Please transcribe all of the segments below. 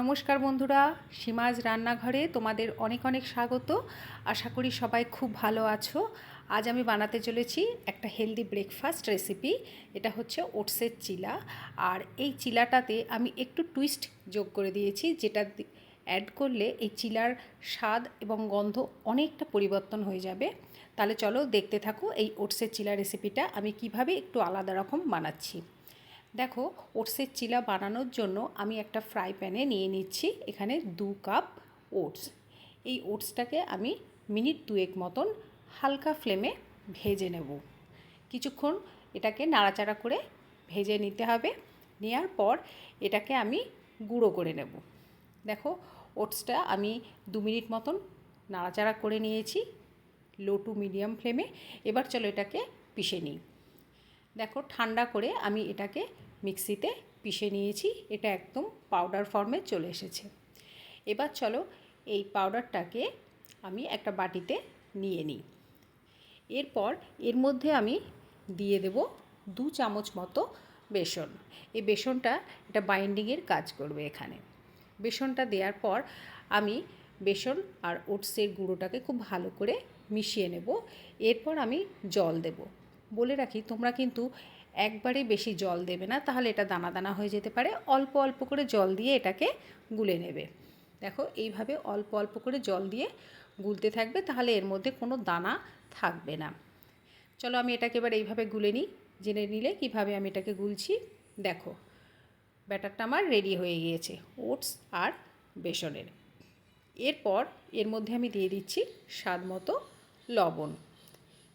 নমস্কার বন্ধুরা, সীমাজ রান্নাঘরে তোমাদের অনেক অনেক স্বাগত। আশা করি সবাই খুব ভালো আছো। আজ আমি বানাতে চলেছি একটা হেলদি ব্রেকফাস্ট রেসিপি এটা হচ্ছে ওটসের চিলা। আর এই চিলাটাতে আমি একটু টুইস্ট যোগ করে দিয়েছি, যেটা অ্যাড করলে এই চিলার স্বাদ এবং গন্ধ অনেকটা পরিবর্তন হয়ে যাবে। তাহলে চলো দেখতে থাকো এই ওটসের চিলা রেসিপিটা আমি কীভাবে একটু আলাদা রকম বানাচ্ছি। দেখো, ওটসের চিলা বানানোর জন্য আমি একটা ফ্রাই প্যানে নিয়ে নিচ্ছি, এখানে দু কাপ ওটস। এই ওটসটাকে আমি মিনিট দুয়েক মতন হালকা ফ্লেমে ভেজে নেব। কিছুক্ষণ এটাকে নাড়াচাড়া করে ভেজে নিতে হবে নেওয়ার পর এটাকে আমি গুঁড়ো করে নেব। দেখো, ওটসটা আমি দু মিনিট মতন নাড়াচাড়া করে নিয়েছি, লো টু মিডিয়াম ফ্লেমে। এবার চলো এটাকে পিষে নিই। দেখো, ঠান্ডা করে আমি এটাকে মিক্সিতে পিষে নিয়েছি, এটা একদম পাউডার ফর্মে চলে এসেছে। এবার চলো এই পাউডারটাকে আমি একটা বাটিতে নিয়ে নিই। এরপর এর মধ্যে আমি দিয়ে দেব দু চামচ মতো বেসন। এই বেসনটা এটা বাইন্ডিংয়ের কাজ করবে এখানে। বেসনটা দেওয়ার পর আমি বেসন আর ওটসের গুঁড়োটাকে খুব ভালো করে মিশিয়ে নেব। এরপর আমি জল দেব। বলে রাখি, তোমরা কিন্তু একবারে বেশি জল দেবে না, তাহলে এটা দানা দানা হয়ে যেতে পারে। অল্প অল্প করে জল দিয়ে এটাকে গুলে নেবে। দেখো, এইভাবে অল্প অল্প করে জল দিয়ে গুলতে থাকবে, তাহলে এর মধ্যে কোনো দানা থাকবে না। চলো আমি এটাকে এবার এইভাবে গুলে নিই, জেনে নিলে কীভাবে আমি এটাকে গুলছি। দেখো, ব্যাটারটা আমার রেডি হয়ে গিয়েছে, ওটস আর বেসনের। এরপর এর মধ্যে আমি দিয়ে দিচ্ছি স্বাদ মতো লবণ।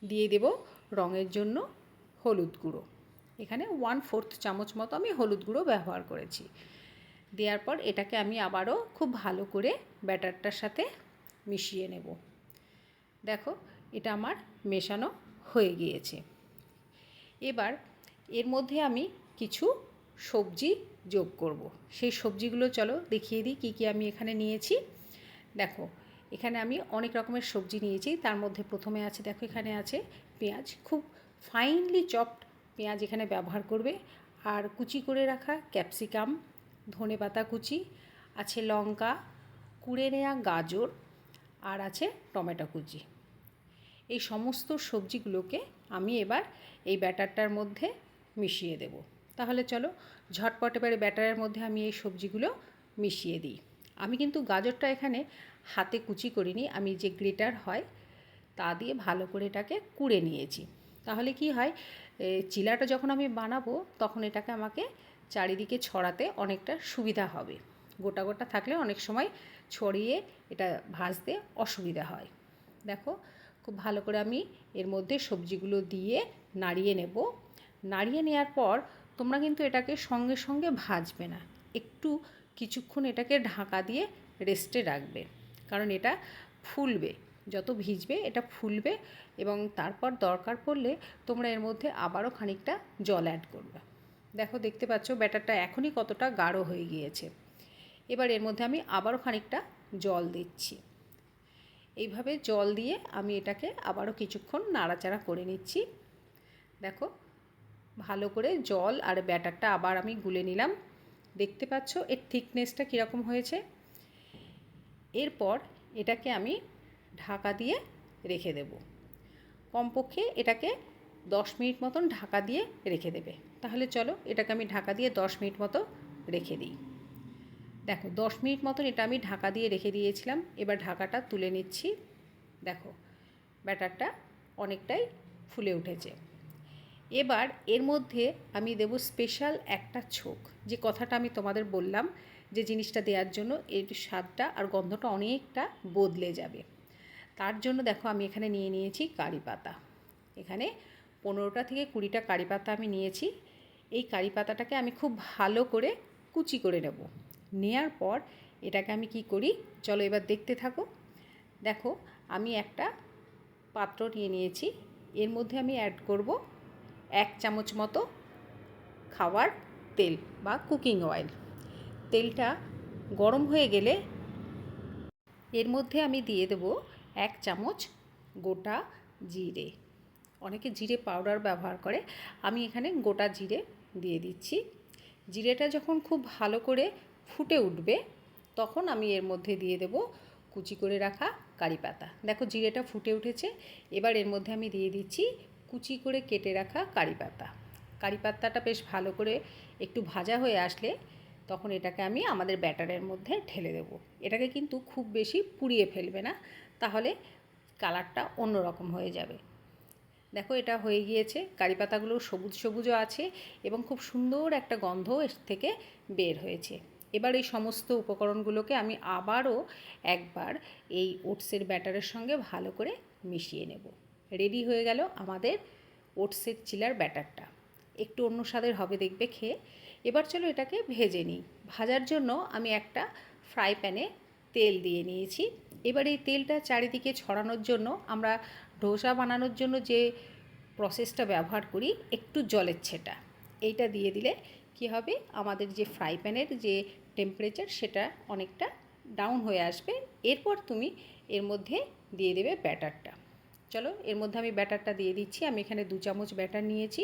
দিয়ে দেব রঙের জন্য হলুদ গুঁড়ো। এখানে ওয়ান ফোর্থ চামচ মতো আমি হলুদ গুঁড়ো ব্যবহার করেছি। দেওয়ার পর এটাকে আমি আবারও খুব ভালো করে ব্যাটারটার সাথে মিশিয়ে নেব। দেখো, এটা আমার মেশানো হয়ে গিয়েছে। এবার এর মধ্যে আমি কিছু সবজি যোগ করব। সেই সবজিগুলো চলো দেখিয়ে দিই কী কী আমি এখানে নিয়েছি। দেখো, এখানে আমি অনেক রকমের সবজি নিয়েছি। তার মধ্যে প্রথমে আছে, দেখো এখানে আছে পেঁয়াজ। খুব ফাইনলি চপড পেঁয়াজ এখানে ব্যবহার করবে। আর কুচি করে রাখা ক্যাপসিকাম, ধনে পাতা কুচি, আছে লঙ্কা, কুড়ে নেওয়া গাজর, আর আছে টমেটো কুচি। এই সমস্ত সবজিগুলোকে আমি এবার এই ব্যাটারটার মধ্যে মিশিয়ে দেব। তাহলে চলো ঝটপট এবারে ব্যাটারের মধ্যে আমি এই সবজিগুলো মিশিয়ে দিই। আমি কিন্তু গাজরটা এখানে হাতে কুচি করিনি, আমি যে গ্রেটার হয় তা দিয়ে ভালো করে এটাকে কুড়ে নিয়েছি। তাহলে কি হয়? চিলাটা যখন আমি বানাবো, তখন এটাকে আমাকে চারিদিকে ছড়াতে অনেকটা সুবিধা হবে। গোটা গোটা থাকলে অনেক সময় ছড়িয়ে এটা ভাজতে অসুবিধা হয়। দেখো, খুব ভালো করে আমি এর মধ্যে সবজিগুলো দিয়ে নাড়িয়ে নেব। নাড়িয়ে নেওয়ার পর তোমরা কিন্তু এটাকে সঙ্গে সঙ্গে ভাজবে না। একটু কিছুক্ষণ এটাকে ঢাকা দিয়ে রেস্টে রাখবে। কারণ এটা ফুলবে। যত ভিজবে এটা ফুলবে এবং তারপর দরকার পড়লে তোমরা এর মধ্যে আবারও খানিকটা জল অ্যাড করবে। দেখো, দেখতে পাচ্ছ ব্যাটারটা এখনই কতটা গাঢ় হয়ে গিয়েছে। এবার এর মধ্যে আমি আবারও খানিকটা জল দিচ্ছি। এইভাবে জল দিয়ে আমি এটাকে আবারও কিছুক্ষণ নাড়াচাড়া করে নিচ্ছি। দেখো, ভালো করে জল আর ব্যাটারটা আবার আমি গুলে নিলাম। দেখতে পাচ্ছ এর থিকনেসটা কীরকম হয়েছে। এরপর এটাকে আমি ঢাকা দিয়ে রেখে দেব। কমপক্ষে এটাকে দশ মিনিট মতন ঢাকা দিয়ে রেখে দেবে। তাহলে চলো এটাকে আমি ঢাকা দিয়ে দশ মিনিট মতো রেখে দিই। দেখো, দশ মিনিট মতন এটা আমি ঢাকা দিয়ে রেখে দিয়েছিলাম। এবার ঢাকাটা তুলে নিচ্ছি। দেখো, ব্যাটারটা অনেকটাই ফুলে উঠেছে। এবার এর মধ্যে আমি দেব স্পেশাল একটা ছোক। যে কথাটা আমি তোমাদের বললাম যে জিনিসটা দেওয়ার জন্য এর স্বাদটা আর গন্ধটা অনেকটা বদলে যাবে। তার জন্য দেখো আমি এখানে নিয়ে নিয়েছি কারি পাতা। এখানে পনেরোটা থেকে কুড়িটা কারি পাতা আমি নিয়েছি। এই কারি পাতাটাকে আমি খুব ভালো করে কুচি করে নেব। নেয়ার পর এটাকে আমি কি করি? চলো এবার দেখতে থাকো। দেখো আমি একটা পাত্র নিয়ে নিয়েছি। এর মধ্যে আমি অ্যাড করব এক চামচ মতো খাওয়ার তেল বা কুকিং অয়েল তেলটা গরম হয়ে গেলে এর মধ্যে আমি দিয়ে দেব এক চামচ গোটা জিরে। অনেকে জিরে পাউডার ব্যবহার করে। আমি এখানে গোটা জিরে দিয়ে দিচ্ছি। জিরেটা যখন খুব ভালো করে ফুটে উঠবে, তখন আমি এর মধ্যে দিয়ে দেব কুচি করে রাখা কারি পাতা। দেখো জিরেটা ফুটে উঠেছে। এবার এর মধ্যে আমি দিয়ে দিচ্ছি কুচি করে কেটে রাখা কারি পাতা। কারি পাতাটা বেশ ভালো করে একটু ভাজা হয়ে আসলে তখন এটাকে আমি আমাদের ব্যাটারের মধ্যে ঢেলে দেবো। এটাকে কিন্তু খুব বেশি পুড়িয়ে ফেলবে না। তাহলে কালারটা অন্যরকম হয়ে যাবে। দেখো এটা হয়ে গিয়েছে, কারি পাতাগুলো সবুজ সবুজও আছে এবং খুব সুন্দর একটা গন্ধ এর থেকে বের হয়েছে। এবার এই সমস্ত উপকরণগুলোকে আমি আবারও একবার এই ওটসের ব্যাটারের সঙ্গে ভালো করে মিশিয়ে নেব। রেডি হয়ে গেল আমাদের ওটসের চিলার ব্যাটারটা। একটু অন্য স্বাদের হবে দেখবে খেয়ে। এবার চলো এটাকে ভেজে নিই। ভাজার জন্য আমি একটা ফ্রাই প্যানে তেল দিয়ে নিয়েছি। এবার এই তেলটা চারিদিকে ছড়ানোর জন্য, আমরা ডোসা বানানোর জন্য যে প্রসেসটা ব্যবহার করি, একটু জলের ছেটা। এইটা দিয়ে দিলে কি হবে? আমাদের যে ফ্রাই প্যানের যে টেম্পারেচার সেটা অনেকটা ডাউন হয়ে আসবে। এরপর তুমি এর মধ্যে দিয়ে দেবে ব্যাটারটা। চলো, এর মধ্যে আমি ব্যাটারটা দিয়ে দিচ্ছি। আমি এখানে দু চামচ ব্যাটার নিয়েছি।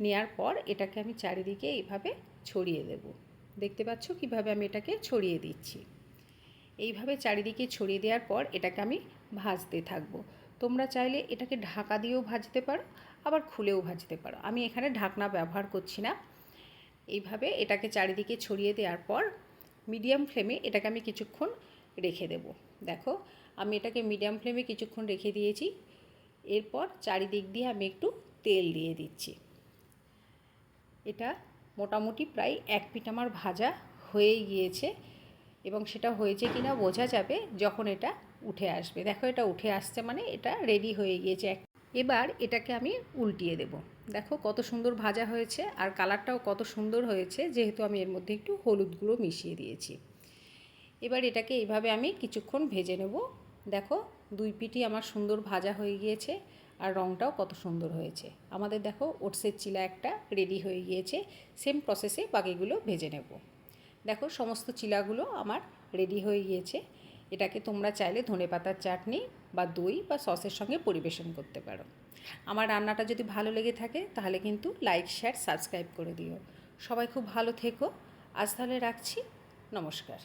নেওয়ার পর এটাকে আমি চারিদিকে এইভাবে ছড়িয়ে দেব। দেখতে পাচ্ছ কীভাবে আমি এটাকে ছড়িয়ে দিচ্ছি। এইভাবে চারিদিকে ছড়িয়ে দেওয়ার পর এটাকে আমি ভাজতে থাকব। তোমরা চাইলে এটাকে ঢাকা দিয়েও ভাজতে পারো, আবার খুলেও ভাজতে পারো। আমি এখানে ঢাকনা ব্যবহার করছি না। এইভাবে এটাকে চারিদিকে ছড়িয়ে দেওয়ার পর মিডিয়াম ফ্লেমে এটাকে আমি কিছুক্ষণ রেখে দেব। দেখো, আমি এটাকে মিডিয়াম ফ্লেমে কিছুক্ষণ রেখে দিয়েছি। এরপর চারিদিক দিয়ে আমি একটু তেল দিয়ে দিচ্ছি। এটা মোটামুটি প্রায় এক পিঠ আমার ভাজা হয়ে গিয়েছে। এবং সেটা হয়েছে কি না বোঝা যাবে যখন এটা উঠে আসবে। দেখো এটা উঠে আসছে মানে এটা রেডি হয়ে গিয়েছে। এবার এটাকে আমি উল্টিয়ে দেব। দেখো কত সুন্দর ভাজা হয়েছে আর কালারটাও কত সুন্দর হয়েছে, যেহেতু আমি এর মধ্যে একটু হলুদ গুঁড়ো মিশিয়ে দিয়েছি। এবার এটাকে এইভাবে আমি কিছুক্ষণ ভেজে নেব। দেখো দুই পিটি আমার সুন্দর ভাজা হয়ে গিয়েছে আর রঙটাও কত সুন্দর হয়েছে। আমাদের দেখো ওটসের চিলা একটা রেডি হয়ে গিয়েছে। সেম প্রসেসে বাকিগুলো ভেজে নেব। দেখো সমস্ত চিলাগুলো আমার রেডি হয়ে গিয়েছে। এটাকে তোমরা চাইলে ধনে পাতার চাটনি বা দই বা সসের সঙ্গে পরিবেশন করতে পারো। আমার রান্নাটা যদি ভালো লেগে থাকে, তাহলে কিন্তু লাইক শেয়ার সাবস্ক্রাইব করে দিও। সবাই খুব ভালো থেকো। আজ তাহলে রাখছি। নমস্কার।